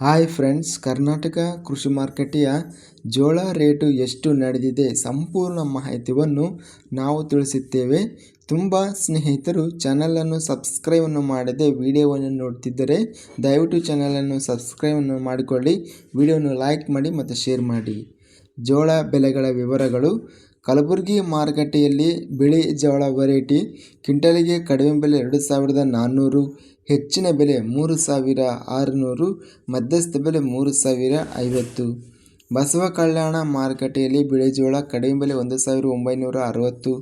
Hi friends, Karnataka ಕೃಷಿ ಮಾರುಕಟ್ಟೆಯ ಜೋಳ ರೇಟು ಎಷ್ಟು ನಡೆದಿದೆ ಸಂಪೂರ್ಣ ಮಾಹಿತಿಯನ್ನು ನಾವು ತಿಳಿಸುತ್ತೇವೆ ತುಂಬ ಸ್ನೇಹಿತರು ಚಾನಲನ್ನು ಸಬ್ಸ್ಕ್ರೈಬನ್ನು ಮಾಡದೆ ವಿಡಿಯೋವನ್ನು ನೋಡ್ತಿದ್ದರೆ ದಯವಿಟ್ಟು ಚಾನಲನ್ನು ಸಬ್ಸ್ಕ್ರೈಬನ್ನು ಮಾಡಿಕೊಳ್ಳಿ, ವಿಡಿಯೋವನ್ನು ಲೈಕ್ ಮಾಡಿ ಮತ್ತು ಶೇರ್ ಮಾಡಿ. ಜೋಳ ಬೆಲೆಗಳ ವಿವರಗಳು ಕಲಬುರಗಿ ಮಾರುಕಟ್ಟೆಯಲ್ಲಿ ಬಿಳಿ ಜೋಳ ವೆರೈಟಿ, ಕ್ವಿಂಟಲಿಗೆ ಕಡಿಮೆ ಬೆಲೆ ಎರಡು ಸಾವಿರದ ನಾನ್ನೂರು, ಹೆಚ್ಚಿನ ಬೆಲೆ ಮೂರು ಸಾವಿರ ಆರುನೂರು, ಮಧ್ಯಸ್ಥ ಬೆಲೆ ಮೂರು ಸಾವಿರ ಐವತ್ತು. ಬಸವ ಕಲ್ಯಾಣ ಮಾರುಕಟ್ಟೆಯಲ್ಲಿ ಬಿಳಿಜೋಳ ಕಡಿಮೆ ಬೆಲೆ ಒಂದು ಸಾವಿರ ಒಂಬೈನೂರ ಅರವತ್ತು,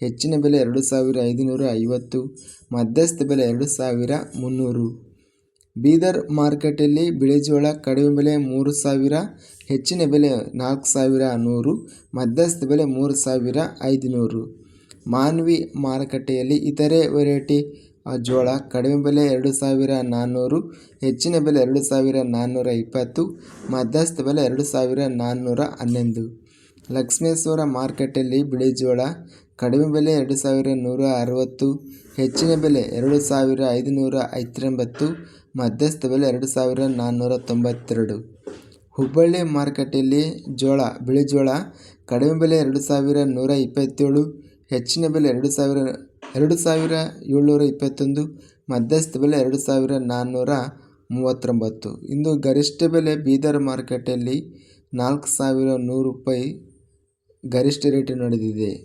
ಹೆಚ್ಚಿನ ಬೆಲೆ ಎರಡು ಸಾವಿರ ಐದುನೂರ ಐವತ್ತು, ಮಧ್ಯಸ್ಥ ಬೆಲೆ ಎರಡು ಸಾವಿರ ಮುನ್ನೂರು. ಬೀದರ್ ಮಾರುಕಟ್ಟೆಯಲ್ಲಿ ಬಿಳಿಜೋಳ ಕಡಿಮೆ ಬೆಲೆ ಮೂರು ಸಾವಿರ, ಹೆಚ್ಚಿನ ಬೆಲೆ ನಾಲ್ಕು ಸಾವಿರ ನೂರು, ಮಧ್ಯಸ್ಥ ಬೆಲೆ ಮೂರು ಸಾವಿರ ಐದುನೂರು. ಮಾನ್ವಿ ಮಾರುಕಟ್ಟೆಯಲ್ಲಿ ಇತರೆ ವೆರೈಟಿ ಜೋಳ ಕಡಿಮೆ ಬೆಲೆ ಎರಡು ಸಾವಿರ ನಾನ್ನೂರು, ಹೆಚ್ಚಿನ ಬೆಲೆ ಎರಡು ಸಾವಿರ ನಾನ್ನೂರ ಇಪ್ಪತ್ತು, ಮಧ್ಯಸ್ಥ ಬೆಲೆ ಎರಡು ಸಾವಿರ ನಾನ್ನೂರ ಹನ್ನೊಂದು. ಲಕ್ಷ್ಮೇಶ್ವರ ಬಿಳಿ ಜೋಳ, ಕಡಿಮೆ ಬೆಲೆ ಎರಡು ಸಾವಿರ ನೂರ ಅರವತ್ತು, ಹೆಚ್ಚಿನ ಬೆಲೆ ಎರಡು ಸಾವಿರ ಐದುನೂರ ಐವತ್ತೊಂಬತ್ತು, ಮಧ್ಯಸ್ಥ ಬೆಲೆ ಎರಡು ಸಾವಿರ ನಾನ್ನೂರ ತೊಂಬತ್ತೆರಡು. ಹುಬ್ಬಳ್ಳಿ ಮಾರುಕಟ್ಟೆಯಲ್ಲಿ ಜೋಳ, ಬಿಳಿ ಜೋಳ, ಕಡಿಮೆ ಬೆಲೆ ಎರಡು ಸಾವಿರ ನೂರ ಇಪ್ಪತ್ತೇಳು, ಹೆಚ್ಚಿನ ಬೆಲೆ ಎರಡು ಸಾವಿರ ಎರಡು ಸಾವಿರ ಏಳ್ನೂರ ಇಪ್ಪತ್ತೊಂದು, ಮಧ್ಯಸ್ಥ ಬೆಲೆ ಎರಡು ಸಾವಿರ ನಾನ್ನೂರ ಮೂವತ್ತೊಂಬತ್ತು. ಇಂದು ಗರಿಷ್ಠ ಬೆಲೆ ಬೀದರ್ ಮಾರುಕಟ್ಟೆಯಲ್ಲಿ ನಾಲ್ಕು ಸಾವಿರ ನೂರು ರೂಪಾಯಿ ಗರಿಷ್ಠ ರೇಟ್ ನಡೆದಿದೆ.